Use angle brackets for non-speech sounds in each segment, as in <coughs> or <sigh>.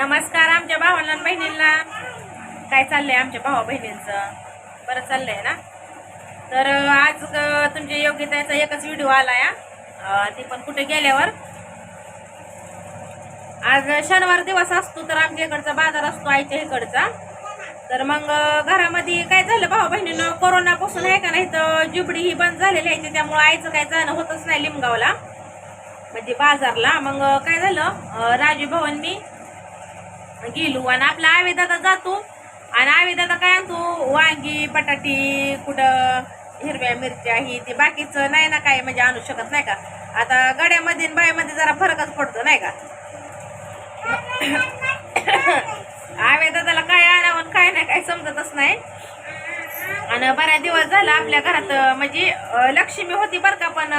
नमस्कार आमच्या भावाला बहिणींना. काय चाललंय आमच्या भावा बहिणींचं? बरं चाललंय ना? तर आज तुमच्या योग्यतेचा एकच व्हिडिओ आलाय हा. ते पण कुठे गेल्यावर. आज शनिवार दिवस असतो तर आमच्या इकडचा बाजार असतो आईच्या इकडचा. तर मग घरामध्ये काय झालं भाऊ बहिणीनं? कोरोनापासून आहे का नाही तर जुबडी ही बंद झालेली आहे त्यामुळे आईचं काय जाणं होतच नाही लिमगावला. म्हणजे बाजारला. मग काय झालं? राजू भवन मी गेलो आणि आपला आवी दादा जातो. आणि आवे दादा काय आणतो? वांगी बटाटी कुठं हिरव्या मिरच्या ही ते बाकीचं नाही ना काय म्हणजे आणू शकत नाही का? आता गड्यामध्ये बायामध्ये जरा फरकच पडतो नाही का? <coughs> आवे दादाला काय आणावं काय नाही काय समजतच नाही. आणि बऱ्याच दिवस झाला आपल्या घरात म्हणजे लक्ष्मी होती बरं का पण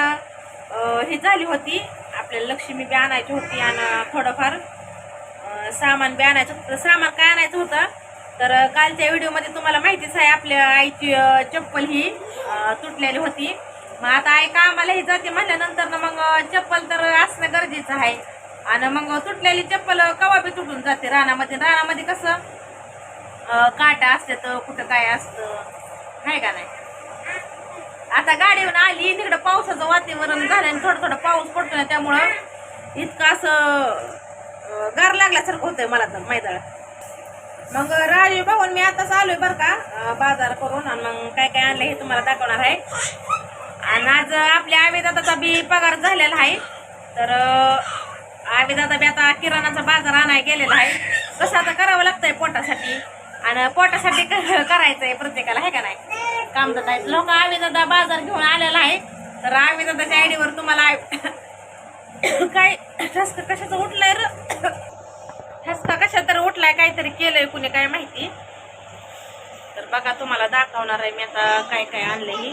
ही झाली होती. आपल्याला लक्ष्मी बी आणायची होती आणि थोडंफार सामान बी आणायचं होतं. सामान काय आणायचं होतं? तर कालच्या व्हिडिओमध्ये तुम्हाला माहितीच आहे आपल्या आईची चप्पल ही तुटलेली होती. मग आता आई कामालाही जाते म्हणल्यानंतर ना मग चप्पल तर असणं गरजेचं आहे. आणि मग तुटलेली चप्पल कवा बी तुटून जाते रानामध्ये. रानामध्ये कसं काटा काटा असतात कुठं काय असतं आहे का नाही? आता गाडीवर आली तिकडं पावसाचं वातावरण झालं आणि थोडं थोडं पाऊस पडतो ना त्यामुळं इतकं असं गार लागल्यासारखं होतंय मला तर मैदळ मग राजू भाऊन मी आताच आलोय बरं का बाजार करून आणि मग काय काय आणलं हे तुम्हाला दाखवणार आहे. आणि आज आपल्या आवेदादाचा बी पगार झालेला आहे. तर आवेदादा बी आता किराणाचा बाजार आणाय गेलेला आहे. कसं आता करावं लागतंय पोटासाठी? आणि पोटासाठी क- करायचंय प्रत्येकाला आहे का नाही? काम दादा लोक आवेदादा बाजार घेऊन आलेला आहे. तर आवेदादाच्या आयडीवर तुम्हाला <laughs> काय ठसका कशाचा उठलाय र? ठसका कशा तर उठलाय काहीतरी केलंय कुणी काय माहिती. तर बघा तुम्हाला दाखवणार आहे मी आता काय काय आणलंय ही.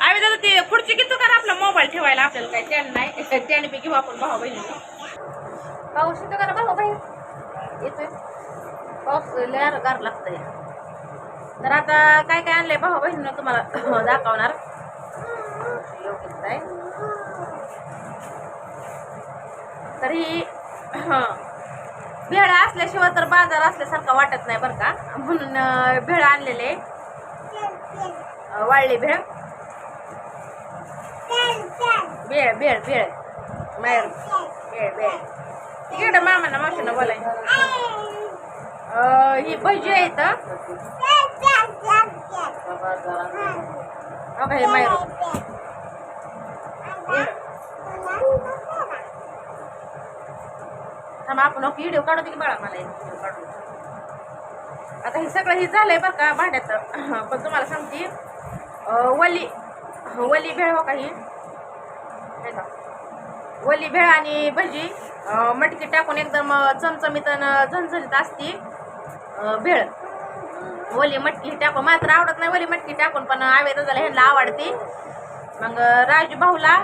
आम्ही दादा ते खुर्ची घेतो का आपला मोबाईल ठेवायला? आपल्याला काय स्टँड नाही स्टँड बी घेऊ आपण भाऊ बहिणी पाऊस येतो का भाऊ बहीण येतोय. पाऊस लय गार लागतंय. तर आता काय काय आणलंय भाऊ बहिणीनं तुम्हाला <coughs> दाखवणार योग्यच आहे तर ही. भेळ असल्याशिवाय तर बाजार असल्यासारखा वाटत नाही बरं का. म्हणून भेळ आणलेले. वाळली भेळ. भेळ भेळ भेळ. मायर भेळ भेळ. तिकडे मामांना मावशीनं बोलाय. ही भजी आहे हो का हे मायर थांबा आपण व्हिडिओ काढू की बाळा मला व्हिडिओ काढू आता हे सगळं हे झालंय बरं का भांड्यात <laughs> पण तुम्हाला सांगते वली वली भेळ हो काही वली भेळ आणि भजी मटकी टाकून एकदम चमचमीत आणि झणझणीत असती भेळ. वली मटकी टाकून मात्र आवडत नाही वली मटकी टाकून पण आवे दादाला ह्यांना आवडते. मग राजू भाऊला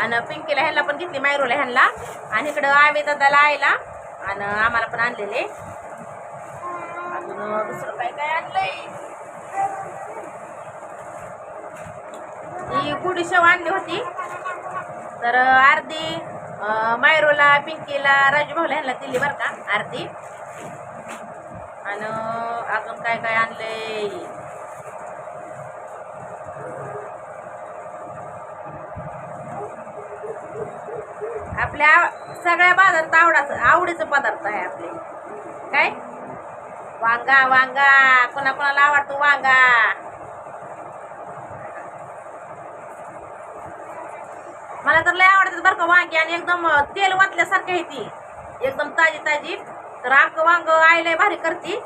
आणि पिंकीला ह्यांना पण घेतली मायरूला ह्यांना. आणि इकडं आवे दादाला आयला. आणि आम्हाला पण आणलेले. अजून दुसरं काय काय आणलंय? ही गुढी शेव आणली होती. तर अर्धी मायरोला मायरूला पिंकीला राजूभाऊला ह्यांना दिली बरं का अर्धी आणि अजून काय काय आणलंय? आपल्या सगळ्या बाजारात आवडाचं आवडीचं पदार्थ आहे आपले. काय? वांगा वांगा. कोणा कोणाला आवडतो वांगा? मला तर लय आवडतात बरं का वांगी आणि एकदम तेल वाटल्यासारखी आहे ती. एकदम ताजी ताजी. तर आक वांग आईला भारी करते.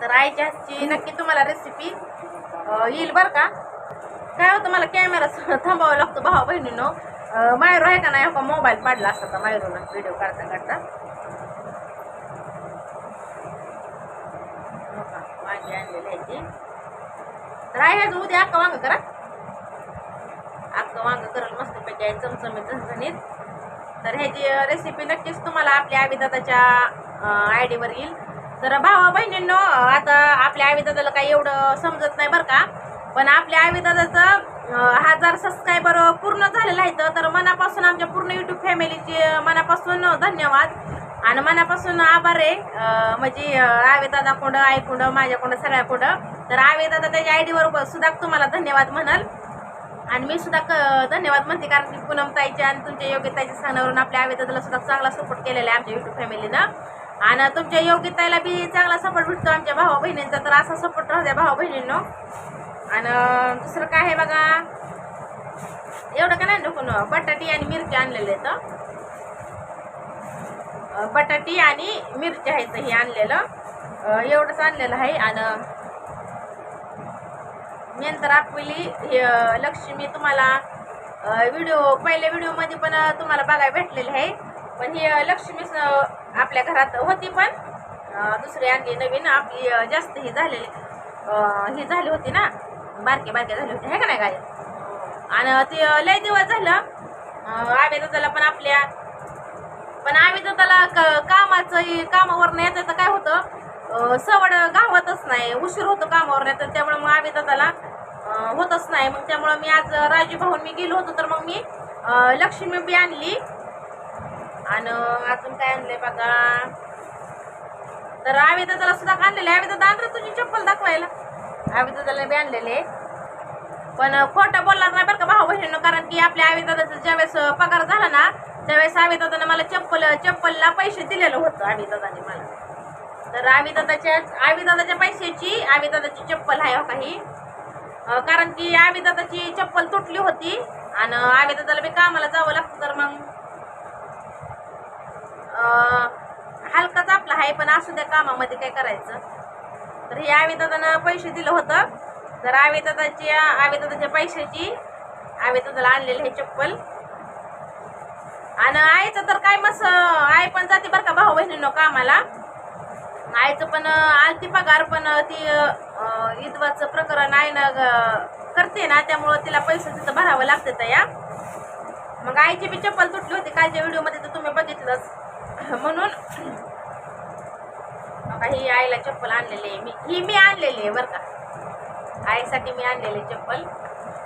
तर आईच्या हातची नक्की तुम्हाला रेसिपी येईल बरं का? काय होतं मला कॅमेरा थांबावा लागतो भावा बहिणीनं मायरो आहे का नाही? मोबाईल पाडला असता का मायरोनं व्हिडिओ काढता काढता? हो का, वांगी आणलेली आहे ती. तर आहे उद्या अक्का वांग करा. अक्का वांग करल मस्तपैकी आहे चमचमीत झणझणीत. तर ह्याची रेसिपी नक्कीच तुम्हाला आपल्या आविदाताच्या आय डीवर येईल. तर भावा बहिणींनो आता आपल्या आविदाताला काही एवढं समजत नाही बरं का. पण आपल्या आविदाताचं हजार सबस्क्रायबर पूर्ण झालेलं आहे तर मनापासून आमच्या पूर्ण यूट्यूब फॅमिलीचे मनापासून धन्यवाद. आणि मनापासून आभार आहे. म्हणजे आवे दादा कोंड आई कोंड माझ्या सगळ्या तर आवे दादा त्याच्या आय डीवर सुद्धा तुम्हाला धन्यवाद म्हणाल. आणि मी सुद्धा क- धन्यवाद म्हणते कारण की पूनम ताईच्या आणि तुमच्या योग्यताईच्या सांगण्यावरून आपल्या दादाला सुद्धा चांगला सपोर्ट केलेला आहे आमच्या युट्यूब फॅमिलीनं आणि तुमच्या योग्यताईला बी चांगला सपोर्ट भेटतो आमच्या भावा बहिणींचा तर असा सपोर्ट राहू द्या भावा बहिणींनो आणि दुसरं काय आहे बघा? एवढं का नाही नको न, बटाटी आणि मिरची आणलेले आहेत बटाटी आणि मिरची आहेत हे आणलेलं. एवढंच आणलेलं आहे आणि नंतर आपली हे, लक्ष्मी तुम्हाला व्हिडिओ पहिल्या व्हिडिओमध्ये पण तुम्हाला बघायला भेटलेली आहे. पण ही लक्ष्मी आपल्या घरात होती पण दुसरी आणली नवीन आपली जास्त ही झालेली ही झाली होती ना. बारके बारके झाले होते आहे का नाही गाय आणि ते लय दिवस झालं आम्ही त्याला पण आपल्या पण आम्ही तर त्याला क- कामाचं कामावर येतं तर काय होतं सवड गावातच नाही उशीर होतो कामावर येतं त्यामुळे मग आम्ही तर त्याला होतच नाही. मग त्यामुळं मी आज राजू भाऊन मी गेलो होतो तर मग मी लक्ष्मी बी आणली. आणि अजून काय आणले बघा? तर आम्ही तर त्याला सुद्धा आणलेले आम्ही तर आणलं तुझी चप्पल दाखवायला. आम्ही बी आणलेले. पण खोटं बोलणार नाही बरं का भाऊ बहिणीनं कारण की आपल्या आविदादाचा ज्यावेळेस पगार झाला ना त्यावेळेस आविदादानं मला चप्पल चप्पलला पैसे दिलेलं होतं आविदादाने मला. तर आविदादाच्या आविदादाच्या पैशाची आविदादाची चप्पल आहे हो काही कारण की आविदादाची चप्पल तुटली होती आणि आविदादाला बी कामाला जावं लागतं तर मग. हलकाच आपला आहे पण असू द्या कामामध्ये काय करायचं. तर हे आवेदादानं पैसे दिलं होतं. तर आविदादाची आवेदादाच्या पैशाची आवेदादाला आणलेलं हे चप्पल. आणि आईचं तर काय मस आई पण जाते बरं का भाऊ बहिणींनो कामाला. आईचं पण आलती पगार पण ती अं, इदवाचं प्रकरण आहे ना ग- करते ना त्यामुळं तिला पैसे तिथं भरावं लागते तया. या मग आईची बी चप्पल तुटली होती. कालच्या व्हिडिओमध्ये तर तुम्ही बघितलंच. म्हणून बघा ही आईला चप्पल आणलेली आहे. मी ही मी आणलेली आहे बरं का. आईसाठी मी आणलेली चप्पल.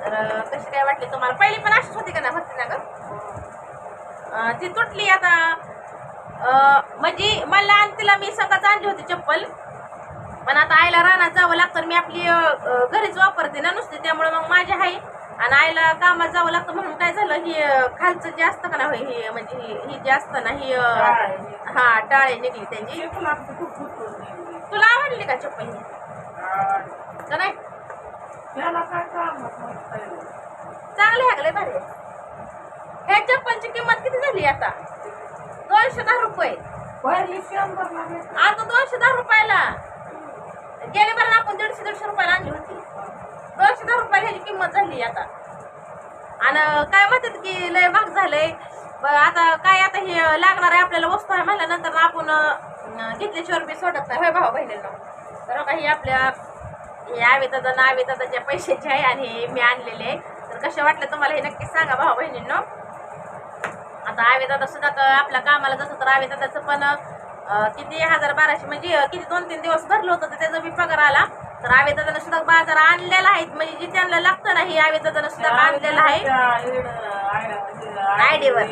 तर कशी काय वाटली तुम्हाला? पहिली पण अशीच होती का ना होती ना ग? ती तुटली आता. म्हणजे मला आणि तिला मी सकाळच आणली होती चप्पल. पण आता आईला रानात जावं लागतं. मी आपली घरीच वापरते ना नुसती. त्यामुळे मग माझी आई आणि आईला कामात जावं लागतं म्हणून काय झालं? ही खालचं जे असतं का ना ही म्हणजे ही जे असतं ना ही हा टाळे निघली त्याची. तुला आवडली का चप्पल का नाही? चांगली हागले आहे. ह्या चप्पलची किंमत किती झाली आता? दोनशे दहा रुपये. आता दोनशे दहा रुपयाला. गेले बरं आपण दीडशे दीडशे रुपयाला आणली होती. दोनशे दहा रुपयाला ह्याची किंमत झाली आता. आणि काय म्हणतात की लय महाग झालंय. आता काय आता हे लागणार आहे आपल्याला वस्तू आहे म्हणल्यानंतर आपण घेतल्याशिवाय बी सोडत नाही. होय भाऊ बहिणींना? तर काही आपल्या हे आवेदादा ना आवेदादाच्या पैशाचे आहे आणि हे मी आणलेले आहे. तर कसे वाटले तुम्हाला हे नक्की सांगा भाऊ बहिणींनो? आता आवेदादा सुद्धा क- आपल्या कामाला जसं तर आवेदादाचं पण अं, किती हजार बाराशे म्हणजे किती दोन तीन दिवस भरलं होतं तर त्याचा बी पगार आला. तर आवेदादानं सुद्धा बाजार आणलेला आहे. म्हणजे जे त्यांना लागतं ना हे आवेदादानं सुद्धा आणलेलं आहे. आयडीवर.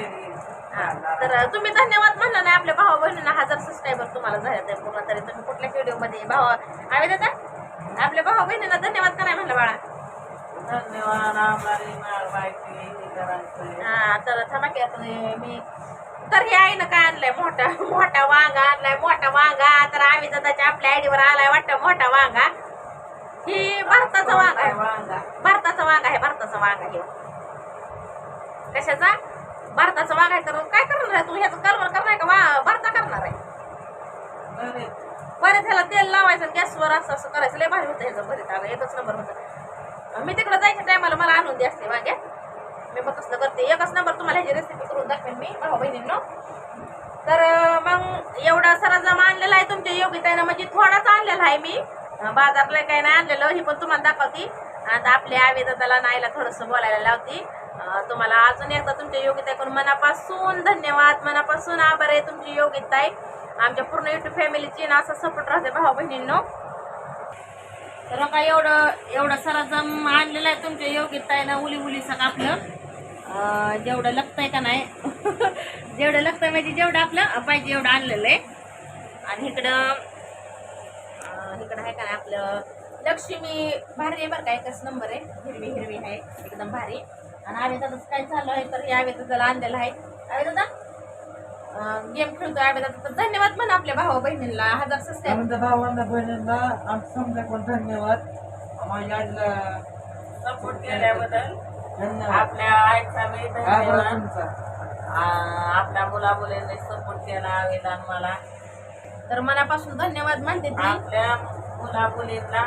हा, तर तुम्ही धन्यवाद म्हणला नाही आपल्या भावा बहिणींना हजार सबस्क्रायबर तुम्हाला झाले ते पूर्ण तरी तुम्ही कुठल्याच व्हिडिओमध्ये भाव आवेदादा आपल्या भावा बहिणींना धन्यवाद का नाही म्हणलं बाळा. हा तर थांबा की आता मी तर हे आईनं काय आणलंय? मोठा मोठा वांगा आणलाय मोठा वांगा. तर आम्ही दादाच्या आपल्या आयडीवर आलाय वाटतं मोठा वांगा. ही भारताचा वांगा आहे. भारताचा वांगा आहे भारताचा वांगा हे कशाचा? भारताचा वांगा आहे तर काय करणार आहे? तू ह्याचं कलवर करणार आहे का? वा भारता करणार आहे. बरं. त्याला तेल लावायचं गॅसवर असं असं करायचं. लय भारी होतं ह्याचं भरीत. आलं एकच नंबर होतं. मी तिकडे जायच्या टायमाला मला आणून दे असते वांग्या मी मग कसलं करते. एकच नंबर तुम्हाला ह्याची रेसिपी करून दाखवेन मी भाऊ बहिणींनो. तर मग एवढा सारा जमा आणलेला आहे तुमच्या योगितानं म्हणजे थोडाच आणलेला आहे मी. बाजारला काही नाही आणलेलं. ही पण तुम्हाला दाखवते. आता आपल्या आवेदाला नाईला थोडंसं बोलायला लावते. तुम्हाला अजून एकदा तुमच्या योगिताकडून मनापासून धन्यवाद. मनापासून आभार आहे तुमची योगिताई. आमच्या पूर्ण युट्यूब फॅमिलीची ना असा सपोर्ट राहते भाऊ बहिणींनो. तर काय एवढं एवढं सारा जम आणलेलं आहे तुमच्या योगिताईनं उली उलीचं आपलं. जेवढं लगतंय का नाही? <laughs> जेवढं लगतंय म्हणजे जेवढं आपलं पाहिजे एवढं आणलेलं आहे. आणि इकडं इकडं आहे का नाही आपलं लक्ष्मी भारी आहे बरं का एकच नंबर आहे. हिरवी हिरवी आहे. एकदम भारी. आणि आवे दादाच काय चालू आहे तर हे आवे दादाला आणलेलं आहे. आवे दादा गेम खेळतोय आवे दादा तर धन्यवाद म्हणा आपल्या भावा बहिणींना हजार सबस्क्राईब आमच्या भावांना बहिणींना आमच्या समजा पण धन्यवाद. आईला सपोर्ट केल्याबद्दल धन्यवाद. आपल्या आईचा मी आभार धन्यवाद तुमचा. आ- आपल्या मुला मुलींनी सपोर्ट केला वेदान मला. तर मनापासून धन्यवाद म्हणते ती. आपल्या मुला मुलींना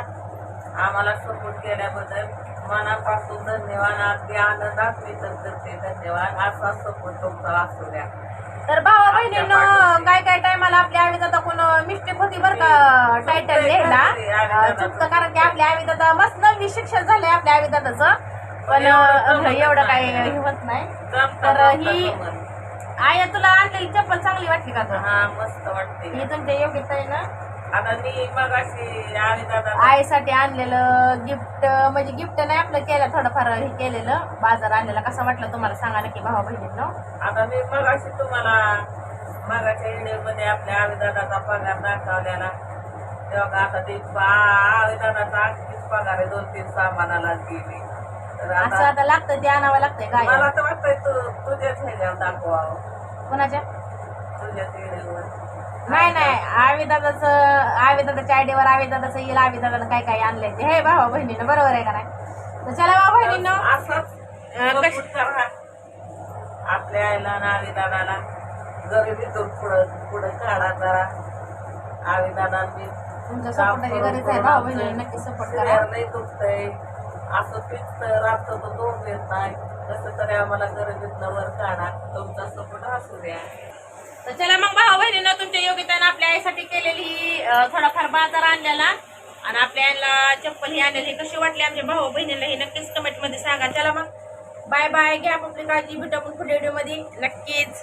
आम्हाला सपोर्ट केल्याबद्दल मनापासून धन्यवाद अगदी आनंदात मी तर करते धन्यवाद असा सपोर्ट तुमचा असू द्या. तर भावा बहिणीनं काय काय टायमाला आपल्या आवी दादा कोण मिस्टेक होती बरं का टायटल लिहायला अं, चुकतं कारण की आपल्या आवी दादा मस्त नववी शिक्षण झालंय आपल्या आवी दादाचं पण एवढं काही हे होत नाही. तर ही-. आया तुला आणलेली चप्पल चांगली वाटली का हा मस्त वाटते. ही तुमच्या योग्यताईनं आता मी मग अशी आणि दादा. आईसाठी आणलेलं गिफ्ट म्हणजे गिफ्ट नाही आपलं केलं थोडंफार हे केलेलं. बाजार आणलेला. कसा वाटलं तुम्हाला सांगा नक्की भावा बहिणींनो? आता मी मग अशी तुम्हाला मागाच्या व्हिडिओमध्ये आपल्या आविदादाचा पगार दाखवलेला. तेव्हा आता ते आविदादाचा अगदीच पगार आहे दोन तीन सामानाला गेली तर असं आता आता लागतं ते आणावं लागतंय मला गाय तर वाटतंय तू तुझ्याच ह्याच्यावर दाखवावं. कोणाच्या? नाही नाही. आवी दादाचं आवी दादाच्या आयडीवर आवी दादाचं येईल आवी दादाला काय काय आणलंय ते. हे भावा बहिणीनं बरोबर आहे का नाही? तर चला भावा बहिणीनं. असंच. आपल्या आईला ना आविदादाला. गरिबीतून पुढं पुढं काढा जरा. आविदादांनी तुमच्या सपोर्टाची गरज आहे भावा बहिणी नक्की सपोर्ट करा. नाही दुखतंय असं पिकतं राबतं तर दोन येत नाही. कसं तरी आम्हाला गरिबीतनं वर काढा. तुमचा सपोर्ट असू द्या तर चला मग भाऊ बहिणीनं तुमच्या योगितानं आपल्या आईसाठी केलेली थोडाफार बाजार आणलेला. आणि आपल्याला चप्पल ही आणलेली. कशी वाटली आमच्या भाऊ बहिणीला हे नक्कीच कमेंटमध्ये सांगा. चला मग. बाय बाय घ्या आपली काळजी. भेटू आपण पुढे व्हिडिओमध्ये नक्कीच.